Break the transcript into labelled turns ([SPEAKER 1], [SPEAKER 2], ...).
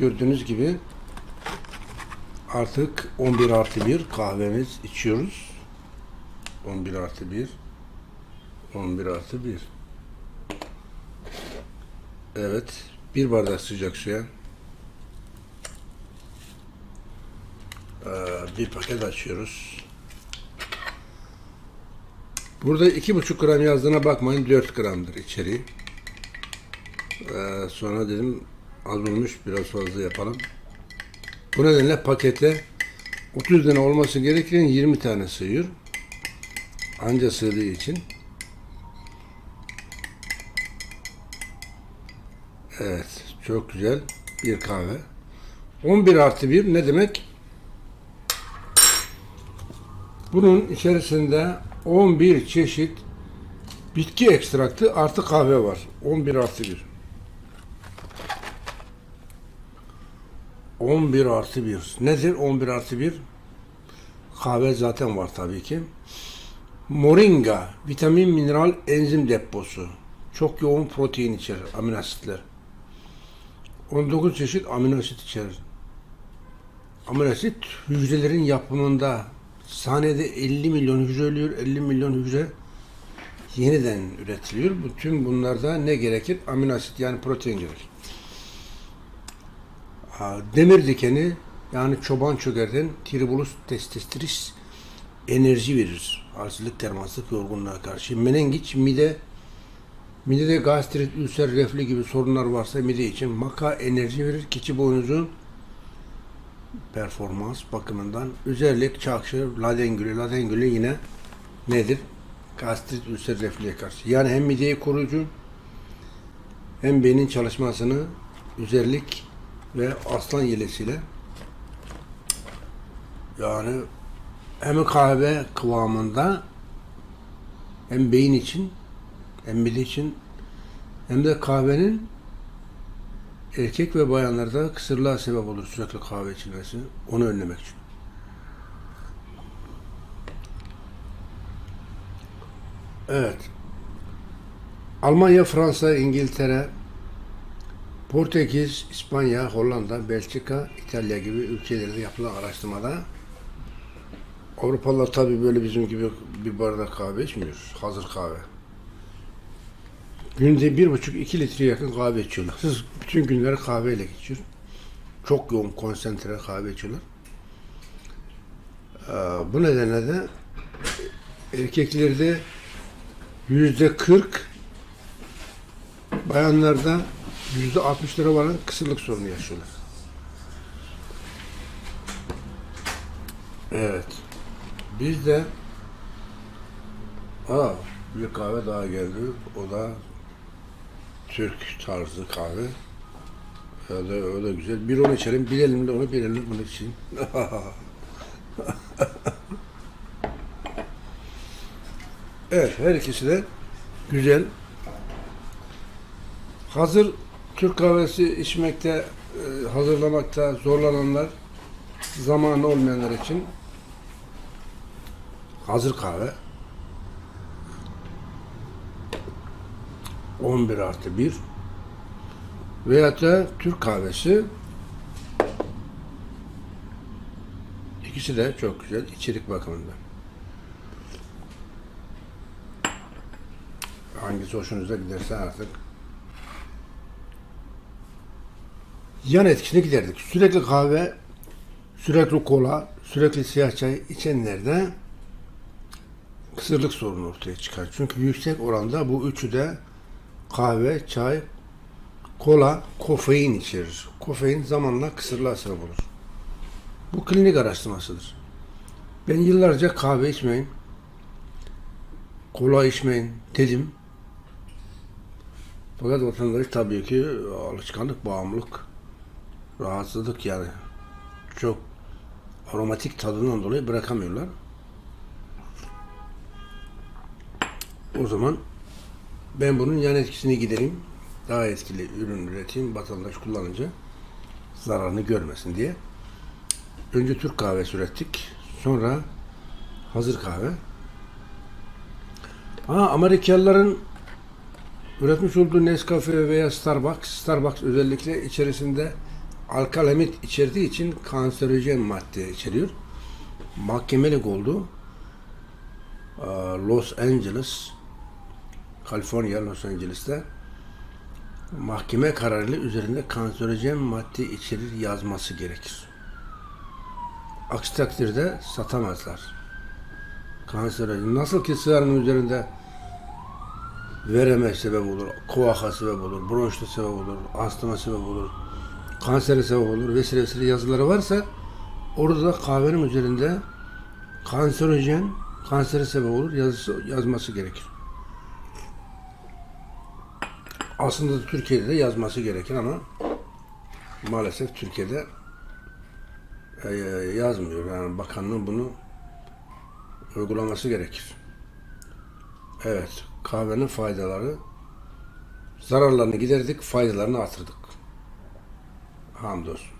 [SPEAKER 1] gördüğünüz gibi artık 11 artı 1 kahvemiz içiyoruz. 11 artı 1 11 artı 1 Evet. Bir bardak sıcak suya bir paket açıyoruz. Burada iki buçuk gram yazdığına bakmayın 4 gramdır içeriği. Sonra dedim az olmuş biraz fazla yapalım. Bu nedenle pakete 30 tane olması gereken 20 tane sığıyor. Anca sığdığı için. Evet çok güzel bir kahve. 11 artı 1 ne demek? Bunun içerisinde 11 çeşit bitki ekstraktı artı kahve var. 11 artı 1. 11 artı 1. Nedir 11 artı 1? Kahve zaten var tabii ki. Moringa, vitamin, mineral, enzim deposu. Çok yoğun protein içerir, amino asitler. 19 çeşit amino asit içerir. Amino asit hücrelerin yapımında saniyede 50 milyon hücre ölüyor, 50 milyon hücre yeniden üretiliyor. Bütün bunlarda ne gerekir? Amino asit yani protein gerekir. Demir dikeni yani çoban çökerden tribulus testis enerji verir. Halsizlik, termaslık, yorgunluğa karşı. Menengiç, mide, midede gastrit, ülser, reflü gibi sorunlar varsa mide için maka enerji verir. Keçi boynuzu performans bakımından özellik çakşı, ladengülü, ladengülü yine nedir? Gastrit, ülser, reflüye karşı. Yani hem mideyi koruyucu hem beynin çalışmasını özellik ve aslan yelesiyle yani hem kahve kıvamında hem beyin için hem mide için hem de kahvenin erkek ve bayanlarda kısırlığa sebep olur sürekli kahve içilmesi. Onu önlemek için. Evet. Almanya, Fransa, İngiltere, Portekiz, İspanya, Hollanda, Belçika, İtalya gibi ülkelerde yapılan araştırmada Avrupalılar tabii böyle bizim gibi bir bardak kahve içmiyor. Hazır kahve. Günde bir buçuk iki litre yakın kahve içiyorlar. Siz bütün günleri kahveyle geçiyor. Çok yoğun konsantre kahve içiyorlar. Ee, bu nedenle de erkeklerde yüzde kırk bayanlarda yüzde altmışlara varan kısırlık sorunu yaşıyorlar. Evet. Biz de Aa, bir kahve daha geldi. O da Türk tarzı kahve. O da, güzel. Bir onu içelim, bir elimle onu, bir elimle bunu içeyim. evet, her ikisi de güzel. Hazır Türk kahvesi içmekte, e, hazırlamakta zorlananlar, zamanı olmayanlar için hazır kahve 11 artı 1 veyahut da Türk kahvesi ikisi de çok güzel içerik bakımından. Hangisi hoşunuza giderse artık. Yan etkisini giderdik. Sürekli kahve, sürekli kola, sürekli siyah çay içenlerde kısırlık sorunu ortaya çıkar. Çünkü yüksek oranda bu üçü de kahve, çay, kola, kofein içerir. Kofein zamanla kısırlığa sebep olur. Bu klinik araştırmasıdır. Ben yıllarca kahve içmeyin, kola içmeyin dedim. Fakat vatandaş tabii ki alışkanlık, bağımlılık, rahatsızlık yani çok aromatik tadından dolayı bırakamıyorlar. O zaman ben bunun yan etkisini gidereyim. Daha etkili ürün üreteyim. Vatandaş kullanınca zararını görmesin diye. Önce Türk kahvesi ürettik. Sonra hazır kahve. Ha, Amerikalıların üretmiş olduğu Nescafe veya Starbucks, Starbucks özellikle içerisinde alkalemit içerdiği için kanserojen madde içeriyor. Mahkemelik oldu. Ee, Los Angeles, Kaliforniya, Los Angeles'te mahkeme kararıyla üzerinde kanserojen madde içerir yazması gerekir. Aksi takdirde satamazlar. Kanserojen. Nasıl ki sigaranın üzerinde vereme sebep olur, koaka sebep olur, bronşta sebep olur, astıma sebep olur, kansere sebep olur vesaire vesaire yazıları varsa orada da kahvenin üzerinde kanserojen, kansere sebep olur yazısı yazması gerekir. Aslında da Türkiye'de de yazması gerekir ama maalesef Türkiye'de e, yazmıyor. Yani bakanlığın bunu uygulaması gerekir. Evet, kahvenin faydaları zararlarını giderdik, faydalarını artırdık. Hamdolsun.